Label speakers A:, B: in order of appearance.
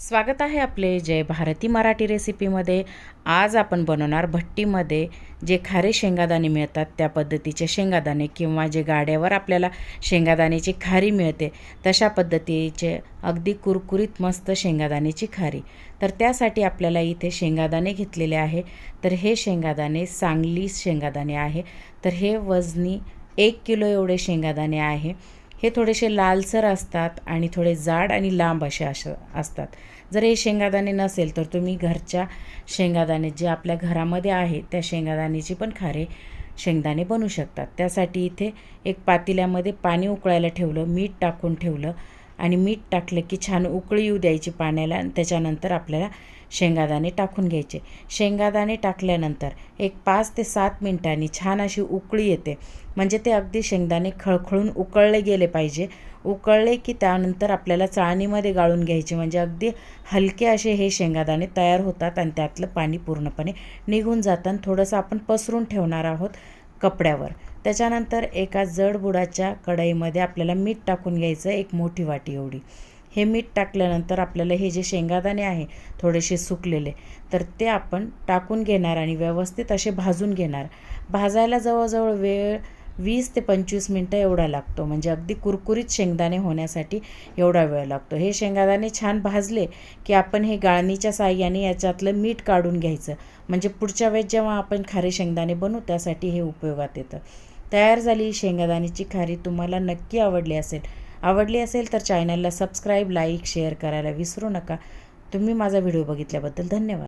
A: स्वागत आहे आपले जय भारती मराठी रेसिपीमध्ये. आज आपण बनवणार भट्टीमध्ये जे खारे शेंगादाणे मिळतात त्या पद्धतीचे शेंगादाणे किंवा जे गाड्यावर आपल्याला शेंगादाण्याची खारी मिळते तशा पद्धतीचे अगदी कुरकुरीत मस्त शेंगादाण्याची खारी. तर त्यासाठी आपल्याला इथे शेंगादाणे घेतलेले आहे. तर हे शेंगादाणे सांगली शेंगादाणे आहे. तर हे वजनी एक किलो एवढे शेंगादाणे आहे. हे थोडेसे लालसर असतात आणि थोडे जाड आणि लांब असे अशा असतात. जर हे शेंगादाणे नसेल तर तुम्ही घरच्या शेंगादाणे जे आपल्या घरामध्ये आहे त्या शेंगादाण्याची पण खारे शेंगदाणे बनू शकतात. त्यासाठी इथे एक पातेल्यामध्ये पाणी उकळायला ठेवलं मीठ टाकून ठेवलं आणि मीठ टाकलं की छान उकळी येऊ द्यायची पाण्याला. आणि त्याच्यानंतर आपल्याला शेंगादाणे टाकून घ्यायचे. शेंगादाणे टाकल्यानंतर एक पाच ते सात मिनटांनी छान अशी उकळी येते. म्हणजे ते अगदी शेंगदाणे खळखळून उकळले गेले पाहिजे. उकळले की त्यानंतर आपल्याला चाळणीमध्ये गाळून घ्यायचे. म्हणजे अगदी हलके असे हे शेंगादाणे तयार होतात आणि त्यातलं पाणी पूर्णपणे निघून जातं. आणि थोडंसं आपण पसरून ठेवणार आहोत. कपड्यावर. त्याच्यानंतर एका जड बुडाच्या कढईमध्ये आपल्याला मीठ टाकून घ्यायचं एक मोठी वाटी एवढी. हे मीठ टाकल्यानंतर आपल्याला हे जे शेंगादाणे आहे थोडेसे सुकलेले तर ते आपण टाकून घेणार आणि व्यवस्थित असे भाजून घेणार. भाजायला जवळजवळ वेळ वीस ते पंचवीस मिनटं एवढा लागतो. म्हणजे अगदी कुरकुरीत शेंगदाणे होण्यासाठी एवढा वेळ लागतो. हे शेंगादाणे छान भाजले की आपण हे गाळणीच्या साह्याने याच्यातलं मीठ काढून घ्यायचं. म्हणजे पुढच्या वेळेस जेव्हा आपण खारे शेंगदाणे बनवू त्यासाठी हे उपयोगात येतं. तयार झाली शेंगादाण्याची खारी तुम्हाला नक्की आवडली असेल. आवडली असेल तर चॅनलला सबस्क्राईब लाईक शेअर करायला विसरू नका. तुम्ही माझा व्हिडिओ बघितल्याबद्दल धन्यवाद.